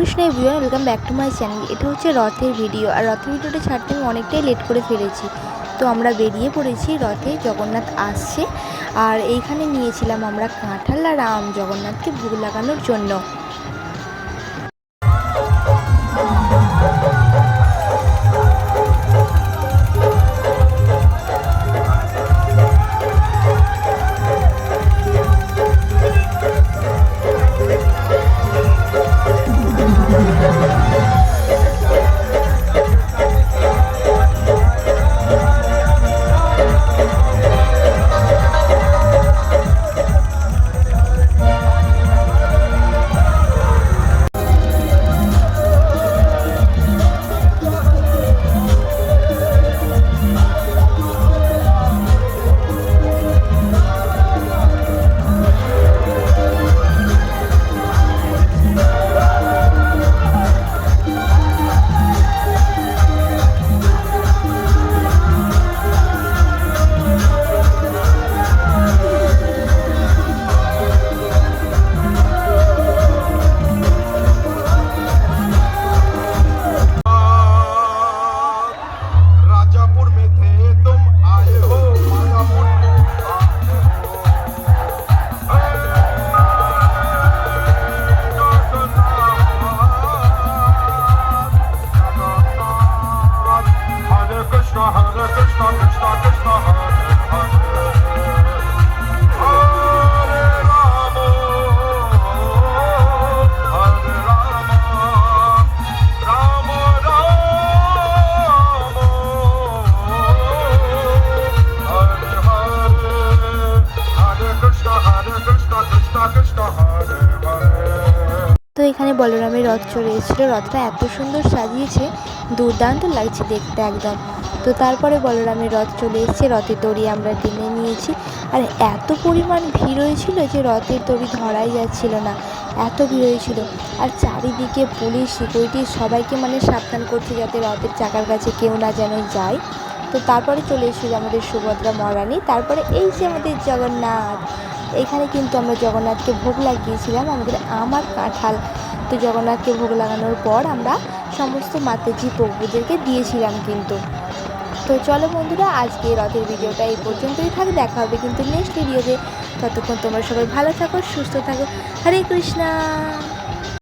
Krishna everyone welcome back to my channel এটা হচ্ছে রথের ভিডিও আর রথের ভিডিওটা ছাড়তে আমি অনেকটাই লেট করে ফেলেছি। তো আমরা বেরিয়ে পড়েছি, রথে জগন্নাথ আসছে। আর এইখানে নিয়েছিলাম আমরা কাঁঠাল আর আম জগন্নাথকে ভোগ লাগানোর জন্য। তো এখানে বলরামের রথ চলে এসেছিল। রথটা এত সুন্দর সাজিয়েছে দুর্দান্ত লাগছে দেখতে একদম। তো তারপরে বলরামের রথ চলে এসেছে। রথের দড়ি আমরা টেনে নিয়েছি। আর এত পরিমাণ ভিড় হয়েছিল যে রথের দড়ি ধরাই যাচ্ছিল না। এত ভিড় হয়েছিল। আর চারিদিকে পুলিশ, সিকিউরিটি সবাইকে মানে সাবধান করছে যাতে রথের চাকার কাছে কেউ না যেন যায়। তো তারপরে চলে এসেছিল আমাদের সুভদ্রা মহারানী। তারপরে এই যে আমাদের জগন্নাথ, এখানে কিন্তু আমরা জগন্নাথকে ভোগ লাগিয়েছিলাম। আমাদের আমার কাঁঠাল, তো জগন্নাথকে ভোগ লাগানোর পর আমরা সমস্ত মাতাজি প্রভুদেরকে দিয়েছিলাম কিন্তু। তো চলো বন্ধুরা আজকে রথের ভিডিওটা এই পর্যন্তই থাক, দেখা হবে কিন্তু নেক্সট ভিডিওতে ততক্ষণ তোমরা সবাই ভালো থাকো, সুস্থ থাকো। হরে কৃষ্ণা।